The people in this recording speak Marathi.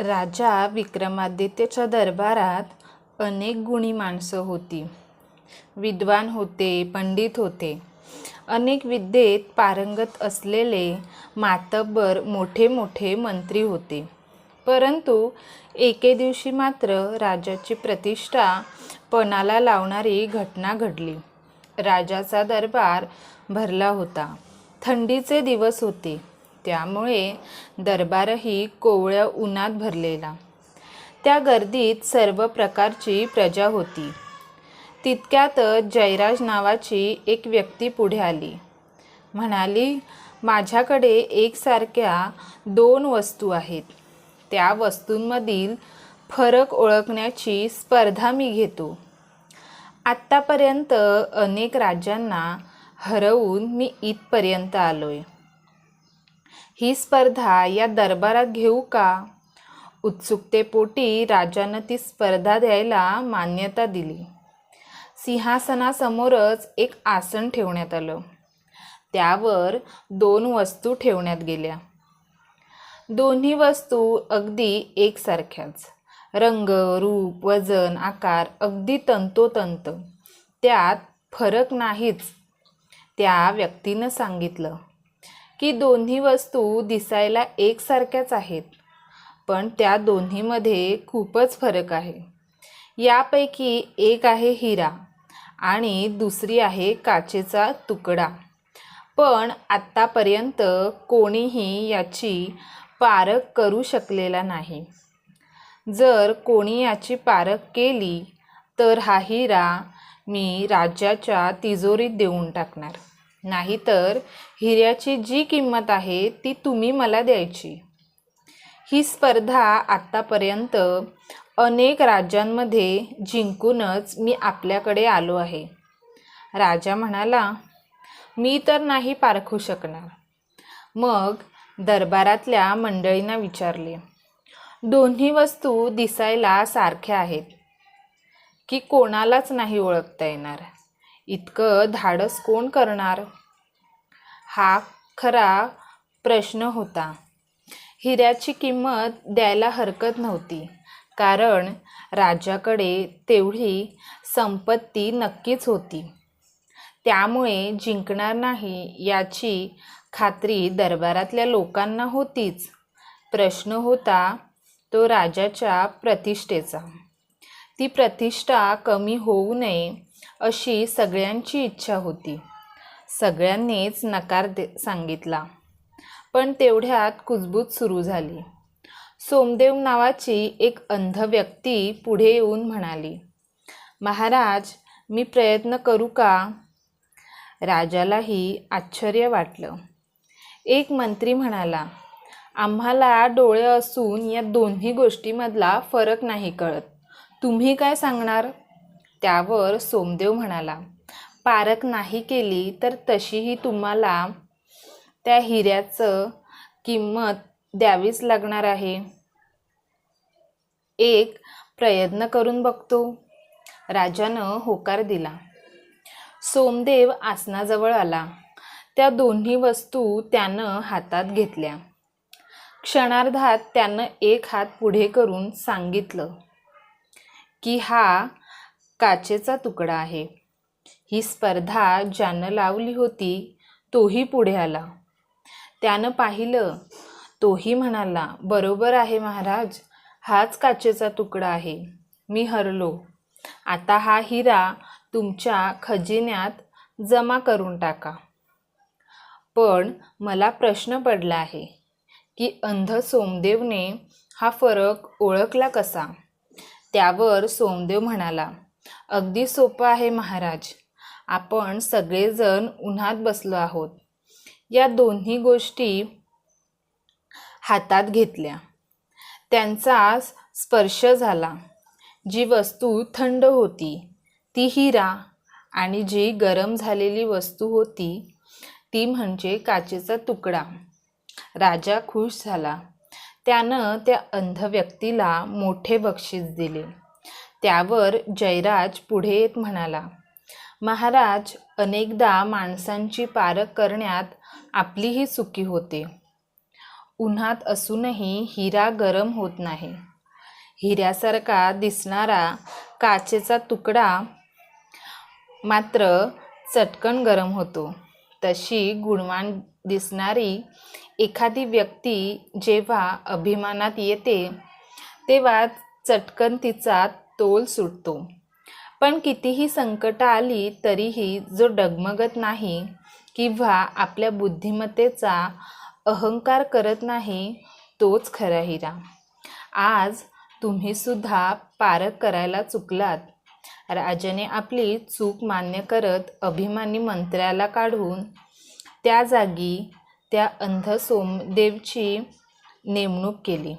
राजा विक्रमादित्यच्या दरबारात अनेक गुणी माणसं होती. विद्वान होते पंडित होते. अनेक विद्येत पारंगत असलेले मातब्बर मोठे मोठे मंत्री होते. परंतु एके दिवशी मात्र राजाची प्रतिष्ठा पणाला लावणारी घटना घडली. राजाचा दरबार भरला होता. थंडीचे दिवस होते. त्यामुळे दरबारही कोवळ्या उन्हात भरलेला. त्या गर्दीत सर्व प्रकारची प्रजा होती. तितक्यातच जयराज नावाची एक व्यक्ती पुढे आली. म्हणाली माझ्याकडे एकसारख्या दोन वस्तू आहेत. त्या वस्तूंमधील फरक ओळखण्याची स्पर्धा मी घेतो. आत्तापर्यंत अनेक राज्यांना हरवून मी इथपर्यंत आलो आहे ही स्पर्धा या दरबारात घेऊ का? उत्सुकतेपोटी राजानं ती स्पर्धा द्यायला मान्यता दिली. सिंहासनासमोरच एक आसन ठेवण्यात आलं. त्यावर दोन वस्तू ठेवण्यात गेल्या. दोन्ही वस्तू अगदी एकसारख्याच. रंग रूप वजन आकार अगदी तंतोतंत. त्यात फरक नाहीच. त्या व्यक्तीनं सांगितलं. की दोन्ही वस्तू दिसायला एकसारख्याच आहेत. पण त्या दोन्हीमध्ये खूपच फरक आहे. यापैकी एक आहे हिरा आणि दुसरी आहे काचेचा तुकडा. पण आत्तापर्यंत कोणीही याची पारख करू शकलेला नाही. जर कोणी याची पारख केली तर हा हिरा मी राज्याच्या तिजोरीत देऊन टाकणार. नाहीतर हिऱ्याची जी किंमत आहे ती तुम्ही मला द्यायची. ही स्पर्धा आत्तापर्यंत अनेक राज्यांमध्ये जिंकूनच मी आपल्याकडे आलो आहे. राजा म्हणाला मी तर नाही पारखू शकणार. मग दरबारातल्या मंडळींना विचारले दोन्ही वस्तू दिसायला सारख्या आहेत की कोणालाच नाही ओळखता येणार? इतकं धाडस कोण करणार? हा खरा प्रश्न होता. हिऱ्याची किंमत द्यायला हरकत नव्हती. कारण राजाकडे तेवढी संपत्ती नक्कीच होती. त्यामुळे जिंकणार नाही याची खात्री दरबारातल्या लोकांना होतीच. प्रश्न होता तो राजाच्या प्रतिष्ठेचा. ती प्रतिष्ठा कमी होऊ नये अशी सगळ्यांची इच्छा होती. सगळ्यांनीच नकार दे सांगितला. पण तेवढ्यात कुजबूज सुरू झाली. सोमदेव नावाची एक अंध व्यक्ती पुढे येऊन म्हणाली महाराज मी प्रयत्न करू का? राजालाही आश्चर्य वाटलं. एक मंत्री म्हणाला आम्हाला डोळे असून या दोन्ही गोष्टीमधला फरक नाही कळत. तुम्ही काय सांगणार? त्यावर सोमदेव म्हणाला पारख नाही केली तर तशीही तुम्हाला त्या हिऱ्याचं किंमत द्यावीच लागणार आहे. एक प्रयत्न करून बघतो. राजानं होकार दिला. सोमदेव आसनाजवळ आला. त्या दोन्ही वस्तू त्यानं हातात घेतल्या. क्षणार्धात त्यानं एक हात पुढे करून सांगितलं की हा काचेचा तुकडा आहे. ही स्पर्धा ज्यानं लावली होती तोही पुढे आला. त्यानं पाहिलं तोही म्हणाला बरोबर आहे महाराज हाच काचेचा तुकडा आहे. मी हरलो. आता हा हिरा तुमच्या खजिन्यात जमा करून टाका. पण मला प्रश्न पडला आहे की अंध सोमदेवने हा फरक ओळखला कसा? त्यावर सोमदेव म्हणाला अगदी सोपं आहे महाराज. आपण सगळेजण उन्हात बसलो आहोत. या दोन्ही गोष्टी हातात घेतल्या. त्यांचा स्पर्श झाला. जी वस्तू थंड होती ती हिरा आणि जी गरम झालेली वस्तू होती ती म्हणजे काचेचा तुकडा. राजा खुश झाला. त्यानं त्या अंध व्यक्तीला मोठे बक्षीस दिले. त्यावर जयराज पुढे येत म्हणाला महाराज अनेकदा माणसांची पारख करण्यात आपलीही चुकी होते. उन्हात असूनही हिरा गरम होत नाही. हिऱ्यासारखा दिसणारा काचेचा तुकडा मात्र चटकन गरम होतो. तशी गुणवान दिसणारी एखादी व्यक्ती जेव्हा अभिमानात येते तेव्हा चटकन तिचा तोल सुटतो. पण कितीही संकटं आली तरीही जो डगमगत नाही किंवा आपल्या बुद्धिमत्तेचा अहंकार करत नाही तोच खरा हिरा. आज तुम्हीसुद्धा पारख करायला चुकलात. राजाने आपली चूक मान्य करत अभिमानी मंत्र्याला काढून त्या जागी त्या अंध सोमदेवची नेमणूक केली.